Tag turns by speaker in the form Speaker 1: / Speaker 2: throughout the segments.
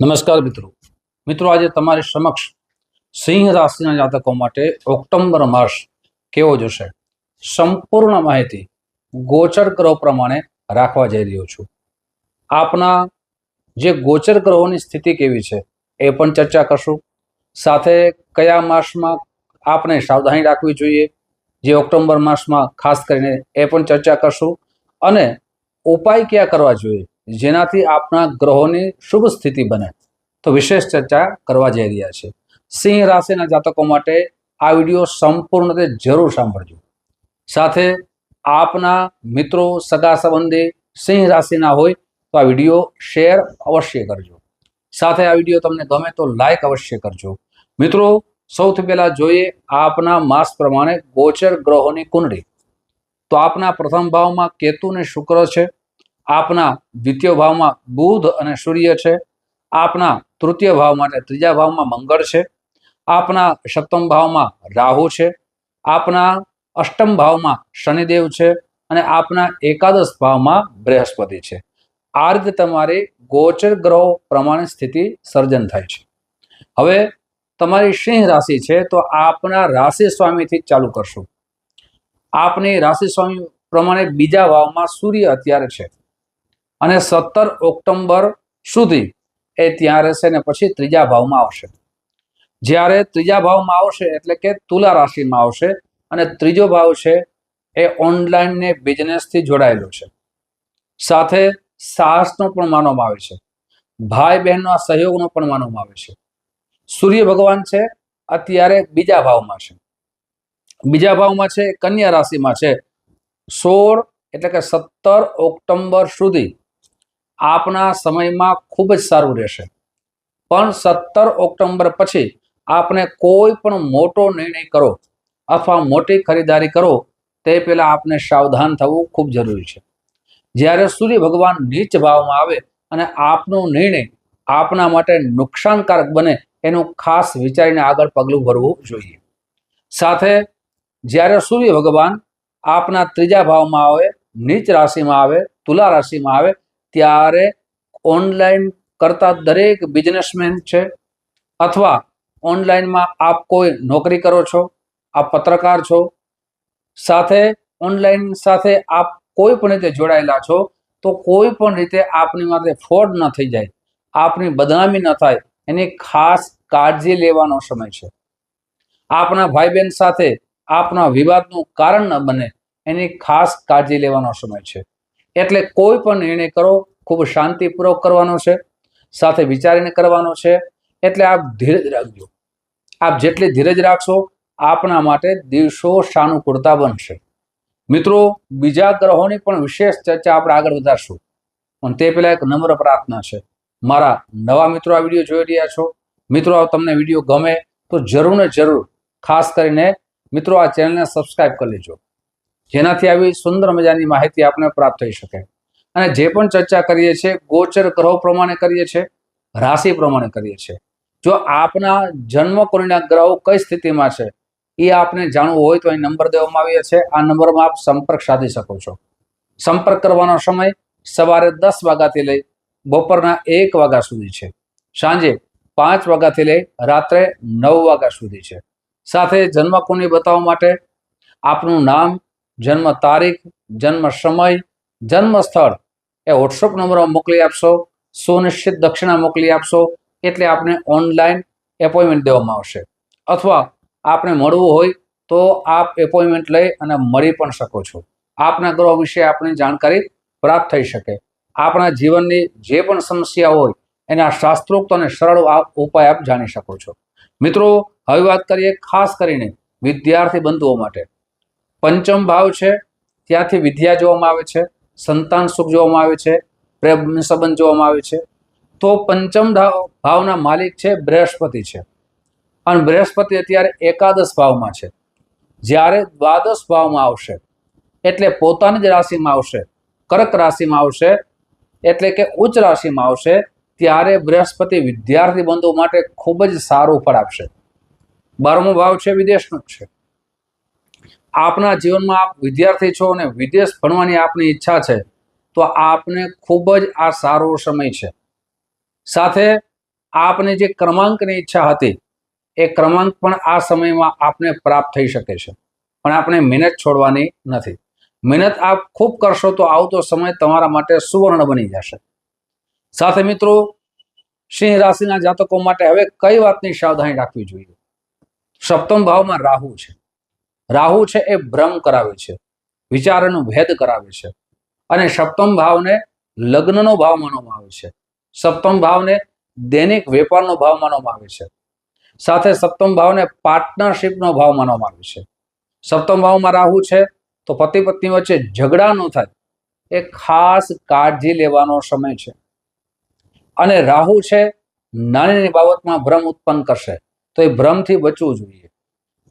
Speaker 1: નમસ્કાર મિત્રો. મિત્રો, આજે તમારી સમક્ષ સિંહ રાશિના જાતકો માટે ઓક્ટોબર માસ કેવો જશે? સંપૂર્ણ માહિતી ગોચર ગ્રહ પ્રમાણે રાખવા જઈ રહ્યો છું. આપના જે ગોચર ગ્રહોની સ્થિતિ કેવી છે એ પણ ચર્ચા કરશું. સાથે કયા માસમાં આપણે સાવધાની રાખવી જોઈએ, જે ઓક્ટોબર માસમાં ખાસ કરીને એ પણ ચર્ચા કરશું. અને ઉપાય કયા કરવા જોઈએ? જેનાથી આપણા ગ્રહોની શુભ સ્થિતિ બને. તો વિશેષ ચર્ચા કરવા જઈ રહ્યા છે. સિંહ રાશિના જાતકો માટે આ વીડિયો સંપૂર્ણ રીતે જરૂર સાંભળજો. સાથે આપના મિત્રો, સગા સંબંધી સિંહ રાશિના હોય તો આ વીડિયો શેર અવશ્ય કરજો. સાથે આ વીડિયો તમને ગમે તો લાઈક અવશ્ય કરજો. મિત્રો, સૌથી પહેલાં જોઈએ આપના માસ પ્રમાણે ગોચર ગ્રહોની કુંડળી. તો આપના પ્રથમ ભાવમાં કેતુ અને શુક્ર છે. આપના દ્વિતીય ભાવમાં બુધ અને સૂર્ય છે. આપના તૃતીય ભાવ માટે ત્રીજા ભાવમાં મંગળ છે. આપના સપ્તમ ભાવમાં રાહુ છે. આપના અષ્ટમ ભાવમાં શનિદેવ છે અને આપના એકાદશ ભાવમાં બૃહસ્પતિ છે. આ રીતે તમારી ગોચર ગ્રહો પ્રમાણે સ્થિતિ સર્જન થાય છે. હવે તમારી સિંહ રાશિ છે તો આપના રાશિ સ્વામીથી ચાલુ કરશું. આપની રાશિ સ્વામી પ્રમાણે બીજા ભાવમાં સૂર્ય અત્યારે છે. અને સત્તર ઓક્ટોબર સુધી એ ત્યાં રહેશે ને પછી ત્રીજા ભાવમાં આવશે. જ્યારે ત્રીજા ભાવમાં આવશે એટલે કે તુલા રાશિમાં આવશે અને ત્રીજો ભાવ છે એ ઓનલાઈન ને બિઝનેસથી જોડાયેલો છે. સાથે સાહસનો પણ માનવામાં આવે છે. ભાઈ બહેનનો સહયોગનો પણ માનવામાં આવે છે. સૂર્ય ભગવાન છે અત્યારે બીજા ભાવમાં છે. બીજા ભાવમાં છે કન્યા રાશિમાં છે. સોળ એટલે કે સત્તર ઓક્ટોબર સુધી આપના સમયમાં ખૂબ જ સારું રહેશે. પણ સત્તર ઓક્ટોબર પછી આપણે કોઈ પણ મોટો નિર્ણય કરો અથવા મોટી ખરીદારી કરો, તે પહેલાં આપને સાવધાન થવું ખૂબ જરૂરી છે. જ્યારે સૂર્ય ભગવાન નીચ ભાવમાં આવે અને આપનો નિર્ણય આપના માટે નુકસાનકારક બને, એનું ખાસ વિચારીને આગળ પગલું ભરવું જોઈએ. સાથે, જ્યારે સૂર્ય ભગવાન આપના ત્રીજા ભાવમાં આવે, નીચ રાશિમાં આવે, તુલા રાશિમાં આવે ત્યારે ઓનલાઈન કરતા દરેક બિઝનેસમેન છે અથવા ઓનલાઈનમાં આપ કોઈ નોકરી કરો છો, આપ પત્રકાર છો, સાથે ઓનલાઈન સાથે આપ કોઈ પણ રીતે જોડાયેલા છો, તો કોઈ પણ રીતે આપની માટે ફ્રોડ ન થઈ જાય, આપની બદનામી ન થાય, એની ખાસ કાળજી લેવાનો સમય છે. આપના ભાઈ બહેન સાથે આપના વિવાદનું કારણ ન બને, એની ખાસ કાળજી લેવાનો સમય છે. એટલે કોઈ પણ નિર્ણય કરો, ખૂબ શાંતિપૂર્વક કરવાનો છે, સાથે વિચારીને કરવાનો છે, એટલે આપ ધીરજ રાખજો. આપ જેટલી ધીરજ રાખશો, આપના માટે દિવસો સાનુકૂળતા બનશે. મિત્રો, બીજા ગ્રહોની પણ વિશેષ ચર્ચા આપણે આગળ વધારશું. પણ તે પહેલાં એક નમ્ર પ્રાર્થના છે. મારા નવા મિત્રો આ વીડિયો જોઈ રહ્યા છો, મિત્રો તમને વીડિયો ગમે તો જરૂર ને જરૂર ખાસ કરીને મિત્રો આ ચેનલને સબસ્ક્રાઈબ કરી લેજો. જેનાથી આવી સુંદર મજાની માહિતી આપને પ્રાપ્ત થઈ શકે. અને જે પણ ચર્ચા કરીએ છીએ, ગોચર ગ્રહો પ્રમાણે કરીએ છીએ, રાશિ પ્રમાણે કરીએ છીએ. જો આપના જન્મ કુળના ગ્રહો કઈ સ્થિતિમાં છે, એ આપને જાણવું હોય તો અહીં નંબર દેવામાં આવ્યો છે. આ નંબરમાં આપ સંપર્ક સાધી શકો છો. સંપર્ક કરવાનો સમય સવારે દસ વાગ્યાથી લઈ બપોરના એક વાગ્યા સુધી છે. સાંજે પાંચ વાગ્યાથી લઈ રાત્રે નવ વાગ્યા સુધી છે. સાથે જન્મકુંડી બતાવવા માટે આપનું નામ જન્મ તારીખ, જન્મ સમય જન્મ સ્થળ એ વોટ્સઅપ નંબરમાં મોકલી આપશો. સુનિશ્ચિત દક્ષિણા મોકલી આપશો. એટલે આપને ઓનલાઈન એપોઇન્ટમેન્ટ દેવામાં આવશે. અથવા આપને મળવું હોય તો આપ એપોઇન્ટમેન્ટ લઈ અને મળી પણ શકો છો. આપના ગ્રહ વિશે આપણી જાણકારી પ્રાપ્ત થઈ શકે. આપણા જીવનની જે પણ સમસ્યા હોય, એના શાસ્ત્રોક્ત અને સરળ ઉપાય આપ જાણી શકો છો. મિત્રો, હવે વાત કરીએ ખાસ કરીને વિદ્યાર્થી બંધુઓ માટે. પંચમ ભાવ છે, ત્યાંથી વિદ્યા જોવામાં આવે છે, સંતાન સુખ જોવામાં આવે છે, પ્રેમ સંબંધ જોવામાં આવે છે. તો પંચમ ભાવના માલિક છે બૃહસ્પતિ છે. અને બૃહસ્પતિ અત્યારે એકાદશ ભાવમાં છે. જ્યારે દ્વાદશ ભાવમાં આવશે, એટલે પોતાની જ રાશિમાં આવશે, કર્ક રાશિમાં આવશે, એટલે કે ઉચ્ચ રાશિમાં આવશે, ત્યારે બૃહસ્પતિ વિદ્યાર્થી બંધુ માટે ખૂબ જ સારું ફળ આપશે. બારમો ભાવ છે, વિદેશનો જ છે. આપના જીવનમાં આપ વિદ્યાર્થી છો અને વિદેશ ભણવાની આપની ઈચ્છા છે, તો આપને ખૂબ જ આ સારો સમય છે. સાથે આપને જે ક્રમાંકની ઈચ્છા હતી, એ ક્રમાંક પણ આ સમયમાં આપને પ્રાપ્ત થઈ શકે છે. પણ આપણે મહેનત છોડવાની નથી. મહેનત આપ ખૂબ કરશો તો આવતો સમય તમારા માટે સુવર્ણ બની જશે. સાથે મિત્રો, સિંહ રાશિના જાતકો માટે હવે કઈ વાતની સાવધાની રાખવી જોઈએ? સપ્તમ ભાવમાં રાહુ છે. રાહુ છે એ ભ્રમ કરાવે છે, વિચારનો ભેદ કરાવે છે અને સપ્તમ ભાવને લગ્નનો ભાવ માનવામાં આવે છે. સપ્તમ ભાવને દૈનિક વેપારનો ભાવ માનવામાં આવે છે. સાથે સપ્તમ ભાવને પાર્ટનરશિપનો ભાવ માનવામાં આવે છે. સપ્તમ ભાવમાં રાહુ છે તો પતિ પત્ની વચ્ચે ઝઘડા ન થાય, એ ખાસ કાળજી લેવાનો સમય છે. અને રાહુ છે નાની બાબતમાં ભ્રમ ઉત્પન્ન કરશે, તો એ ભ્રમથી બચવું જોઈએ.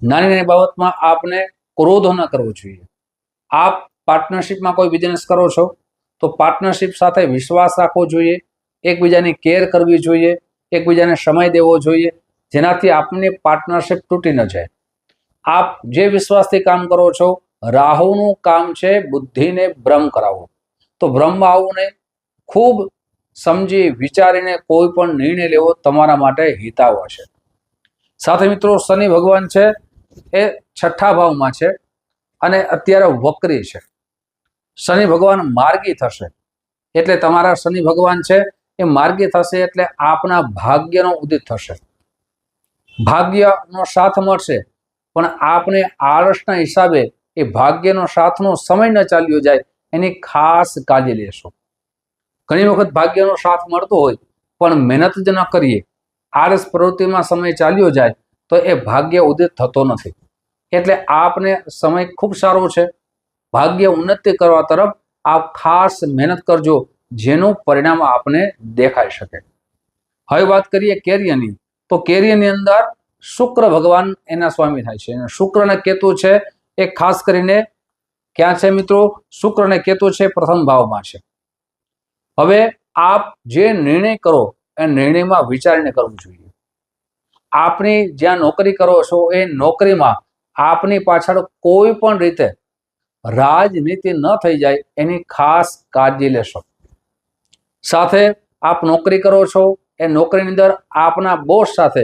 Speaker 1: નાની નાની બાબતમાં આપને ક્રોધ ન કરવો જોઈએ. આપ પાર્ટનરશિપમાં કોઈ બિઝનેસ કરો છો, તો પાર્ટનરશિપ સાથે વિશ્વાસ રાખવો જોઈએ, એકબીજાની કેર કરવી જોઈએ, એકબીજાને સમય દેવો જોઈએ, જેનાથી આપની પાર્ટનરશિપ તૂટી ન જાય. આપ જે વિશ્વાસથી કામ કરો છો, રાહુનું કામ છે બુદ્ધિને ભ્રમ કરાવવો. તો ભ્રમમાં આવવું ખૂબ સમજી વિચારીને કોઈ પણ નિર્ણય લેવો તમારા માટે હિતાવ હશે સાથે મિત્રો, શનિ ભગવાન છે એ છઠ્ઠા ભાવમાં છે અને અત્યારે વક્રી છે. શનિ ભગવાન માર્ગી થશે. એટલે તમારા શનિ ભગવાન છે એ માર્ગી થશે એટલે આપના ભાગ્યનો ઉદિત થશે. ભાગ્યનો સાથ મળશે, પણ આપને આળસના હિસાબે એ ભાગ્યનો સાથનો સમય ન ચાલ્યો જાય એની ખાસ કાળજી લેશો. ઘણી વખત ભાગ્યનો સાથ મળતો હોય, પણ મહેનત જ ન કરીએ. આળસ પ્રવૃત્તિમાં સમય ચાલ્યો જાય તો એ ભાગ્ય ઉદિત થતો નથી. એટલે આપને સમય ખૂબ સારો છે. ભાગ્ય ઉન્નતિ કરવા તરફ આપ ખાસ મહેનત કરજો, જેનું પરિણામ આપને દેખાઈ શકે. હવે વાત કરીએ કેરિયરની તો કેરિયરની અંદર શુક્ર ભગવાન એના સ્વામી થાય છે. અને શુક્ર અને કેતુ છે એ ખાસ કરીને ક્યાં છે મિત્રો? શુક્ર અને કેતુ છે પ્રથમ ભાવમાં છે. હવે આપ જે નિર્ણય કરો, એ નિર્ણયમાં વિચારીને કરવું જોઈએ. આપની જ્યાં નોકરી કરો છો એ નોકરીમાં આપની પાછળ કોઈ પણ રીતે રાજનીતિ ન થઈ જાય એની ખાસ કાળજી લેશો. સાથે આપ નોકરી કરો છો એ નોકરીની અંદર આપના બોસ સાથે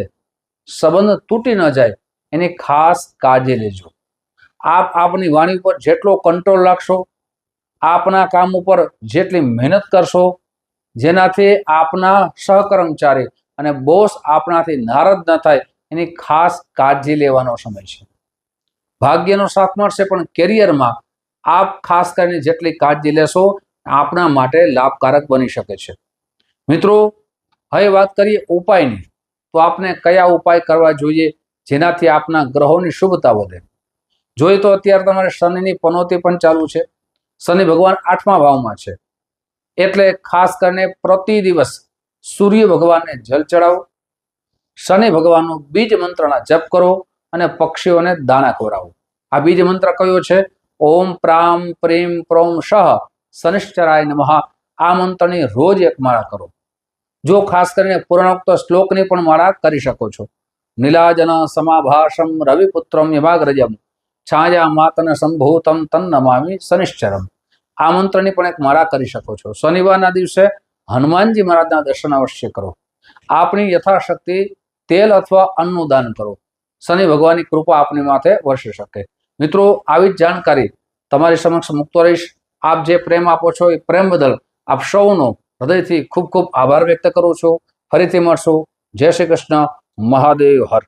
Speaker 1: સંબંધ તૂટી ન જાય એની ખાસ કાળજી લેજો. આપ આપની વાણી ઉપર જેટલો કંટ્રોલ રાખશો, આપના કામ ઉપર જેટલી મહેનત કરશો, જેનાથી આપના સહકર્મચારી અને બોસ આપણાથી નારાજ ન થાય એની ખાસ કાળજી લેવાનો સમય છે. ભાગ્યનો સાથ મળશે પણ કેરિયરમાં આપ ખાસ કરીને જેટલી કાળજી લેશો, આપણા માટે લાભકારક બની શકે છે. મિત્રો, હવે વાત કરીએ ઉપાયની. તો આપને કયા ઉપાય કરવા જોઈએ જેનાથી આપના ગ્રહોની શુભતા વધે? જોઈએ તો અત્યારે તમારે શનિની પનોતી પણ ચાલુ છે. શનિ ભગવાન આઠમા ભાવમાં છે. એટલે ખાસ કરીને પ્રતિ દિવસ સૂર્ય ભગવાનને જલ ચડાવો, શનિ ભગવાનનો બીજ મંત્રના જપ કરો અને પક્ષીઓને દાણા ખવડાવો. આ બીજ મંત્ર કયો છે? ઓમ પ્રામ પ્રેમ પ્રોમ શહ શનિશ્ચરાય નમઃ. આ મંત્રની રોજ એક માળા કરો. જો ખાસ કરીને પૂર્ણોક્ત શ્લોકની પણ માળા કરી શકો છો. નીલાજન સમાભાષમ રવિપુત્રમ યમાગ્રજમ છાયા માતન સંભૂતમ તન્નમામી શનિશ્ચરમ. આ મંત્રની પણ એક માળા કરી શકો છો. શનિવારના દિવસે હનુમાનજી મહારાજના દર્શન અવશ્ય કરો. આપની યથાશક્તિ તેલ અથવા અન્નનું દાન કરો. શનિ ભગવાનની કૃપા આપની માથે વરસી શકે. મિત્રો, આવી જ જાણકારી તમારી સમક્ષ મૂકતો રહીશ. આપ જે પ્રેમ આપો છો એ પ્રેમ બદલ આપ સૌનો હૃદયથી ખૂબ ખૂબ આભાર વ્યક્ત કરું છું. ફરીથી મળશું. જય શ્રી કૃષ્ણ. મહાદેવ હર.